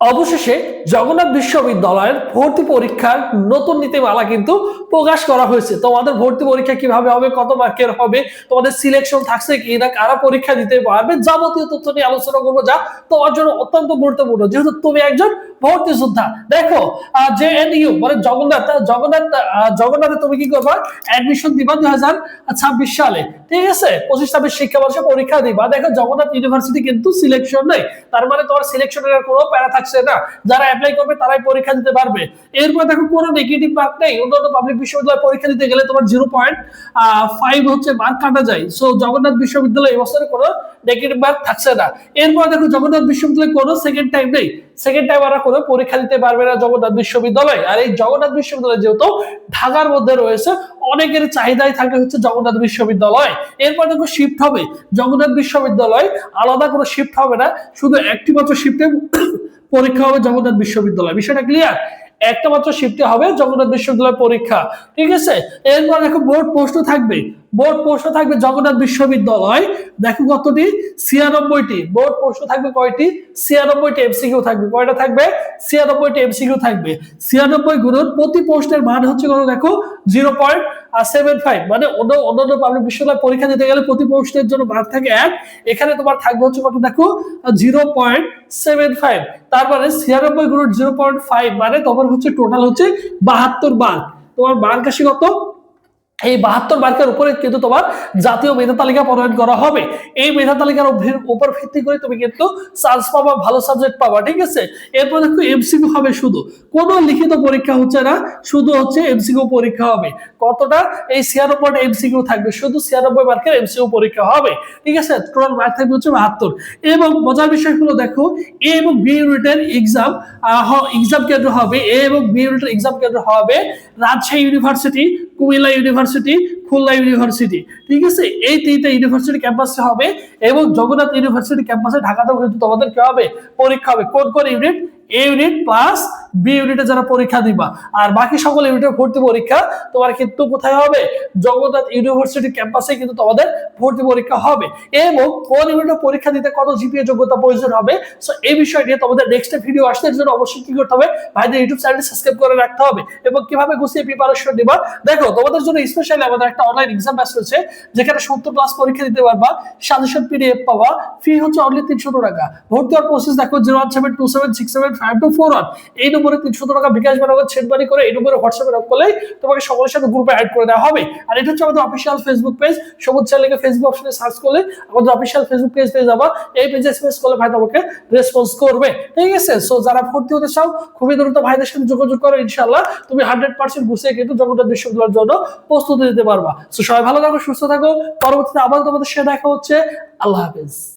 অবশেষে জগন্নাথ বিশ্ববিদ্যালয়ের ভর্তি পরীক্ষার নতুন নীতিমালা কিন্তু প্রকাশ করা হয়েছে। তোমাদের ভর্তি পরীক্ষা কীভাবে হবে, কত মার্কের হবে, তোমাদের সিলেকশন থাকছে কি না, কারা পরীক্ষা দিতে পারবে, যাবতীয় তথ্য নিয়ে আলোচনা করব যা তোমার জন্য অত্যন্ত গুরুত্বপূর্ণ। যেহেতু তুমি একজন ভর্তি যোদ্ধা। দেখো জে এন ইউ মানে জগন্নাথ জগন্নাথ জগন্নাথে তুমি কি করবা? অ্যাডমিশন দিবা দুই হাজার ছাব্বিশ সালে। ঠিক আছে? পঁচিশ, ছাব্বিশ শিক্ষাবর্ষে পরীক্ষা দিবা। দেখো, জগন্নাথ ইউনিভার্সিটি কিন্তু সিলেকশন নেই। তার মানে তোমার সিলেকশনের কোনো প্যারা থাকছে না। যারা অ্যাপ্লাই করবে, তারাই পরীক্ষা দিতে পারবে। এরপর দেখো, কোনো নেগেটিভ মার্ক নেই। অন্যান্য পাবলিক বিশ্ববিদ্যালয়ে পরীক্ষা দিতে গেলে তোমার জিরো পয়েন্ট ফাইভ হচ্ছে মার্ক কাটা যায়। সো জগন্নাথ বিশ্ববিদ্যালয় এবছরে কোনো নেগেটিভ মার্ক থাকছে না। এরপর দেখো, জগন্নাথ বিশ্ববিদ্যালয়ে কোনো সেকেন্ড টাইম নেই। সেকেন্ড টাইম আর কোনো পরীক্ষা দিতে পারবে না জগন্নাথ বিশ্ববিদ্যালয়। আর এই জগন্নাথ বিশ্ববিদ্যালয় যেহেতু ঢাকার মধ্যে রয়েছে, অনেকের চাহিদাই থাকে হচ্ছে জগন্নাথ বিশ্ববিদ্যালয়। এরপর দেখো শিফট হবে। জগন্নাথ বিশ্ববিদ্যালয় আলাদা কোনো শিফট হবে না, শুধু একটি মাত্র শিফটে পরীক্ষা হবে জগন্নাথ বিশ্ববিদ্যালয়। বিষয়টা ক্লিয়ার একটা মাত্র শিফটে হবে জগন্নাথ বিশ্ববিদ্যালয় পরীক্ষা। ঠিক আছে? এরপর দেখো বোর্ড পোস্ট থাকবে। বোর্ড পোস্ট থাকবে জগন্নাথ বিশ্ববিদ্যালয়। দেখো কতটি? ছিয়ানব্বইটি। বোর্ড পোস্ট থাকবে কয়টি? ছিয়ানব্বইটি এমসিকিউ থাকবে। কয়টা থাকবে? ছিয়ানব্বইটি এমসিকিউ থাকবে। ছিয়ানব্বই গুণন প্রতি পোস্টের মান হচ্ছে কত দেখো? Zero point seven five. মানে অন্য অন্যান্য পাবলিক বিশ্ববিদ্যালয় পরীক্ষা দিতে গেলে প্রতি পোস্টের জন্য মান থাকে এক। এখানে তোমার থাকবে হচ্ছে কত দেখো? Zero point seven five. তারপরে ছিয়ানব্বই গুণন জিরো পয়েন্ট ফাইভ মানে তোমার হচ্ছে টোটাল হচ্ছে বাহাত্তর বার তোমার মান কাশি কত? এই বাহাত্তর মার্কের উপরে কিন্তু তোমার জাতীয় মেধা তালিকা প্রণয়ন করা হবে। এই মেধা তালিকার উপর- ভিত্তি করে তুমি কিন্তু চান্স পাবা, ভালো সাবজেক্ট পাবা, ঠিক আছে? এরপর দেখো এমসিকিউ হবে শুধু। কোনো লিখিত পরীক্ষা হচ্ছে না, শুধু হচ্ছে এমসিকিউ পরীক্ষা হবে। কতটা? এই ছিয়ানব্বই এমসিকিউ থাকবে, শুধু ছিয়ানব্বই মার্কের এমসিকিউ পরীক্ষা হবে। ঠিক আছে? টোটাল মার্ক থাকবে হচ্ছে বাহাত্তর। এবং মজার বিষয়গুলো দেখো এ এবং বি ইউনিটের এক্সাম এক্সাম কেন্দ্র হবে। এ এবং বি ইউনিটের এক্সাম কেন্দ্র হবে Rajshahi university Comilla university Khulna university ঠিক আছে? এই তিনটা ইউনিভার্সিটি ক্যাম্পাসে হবে এবং জগন্নাথ ইউনিভার্সিটি ক্যাম্পাসে ঢাকাতেও কিন্তু তোমাদের কি হবে? পরীক্ষা হবে। কোন কোন unit A unit plus B ইউনিটে যারা পরীক্ষা দিবা। আর বাকি সকল ইউনিটের ভর্তি পরীক্ষা তোমার কিন্তু কোথায় হবে? জগন্নাথ ইউনিভার্সিটি ক্যাম্পাসে কিন্তু তোমাদের ভর্তি পরীক্ষা হবে। এবং কোন ইউনিটে পরীক্ষা দিতে কত জিপিএ যোগ্যতা প্রয়োজন হবে? সো এই বিষয় নিয়ে তোমাদের নেক্সট ভিডিও আসতে জন্য অবশ্যই কি করতে হবে? ভাইদের ইউটিউব চ্যানেল সাবস্ক্রাইব করে রাখতে হবে এবং কীভাবে গুছিয়ে প্রিপারেশন নিবা। দেখো, তোমাদের জন্য স্পেশালি আমাদের একটা অনলাইন এক্সাম ব্যাচ রয়েছে, যেখানে সত্তর ক্লাস পরীক্ষা দিতে পারবা সাজেশন পিডিএফ পাওয়া ফি হচ্ছে অনলি তিনশো টাকা। ভর্তি হওয়ার প্রসেস দেখো zero one seven two seven six seven two four এই নম্বরে তিনশো টাকা বিকাশ বানাবো ছেদ বাড়ি করে এই নম্বরে হোয়াটসঅ্যাপে তোমাকে সকলের সাথে গ্রুপে অ্যাড করে দেওয়া হবে। আর এটা হচ্ছে আমাদের অফিসিয়াল ফেসবুক পেজ সবুজ ফেসবুক অপশনে সার্চ করলে আমাদের অফিসিয়াল ফেসবুক পেজ পেয়ে যাবা। এই পেজে এসএমএস করলে ভাই তোমাকে রেসপন্স করবে। ঠিক আছে? সো যারা ভর্তি হতে চাও, খুবই দ্রুত ভাইদের সাথে যোগাযোগ করো ইনশাআল্লাহ। তুমি হান্ড্রেড পার্সেন্ট গুছিয়ে কিন্তু জগন্নাথ বিশ্ববিদ্যালয়ের জন্য প্রস্তুতি দিতে পারবা। সো সবাই ভালো থাকো, সুস্থ থাকো। পরবর্তীতে আবার তোমাদের সে দেখা হচ্ছে। আল্লাহ হাফেজ।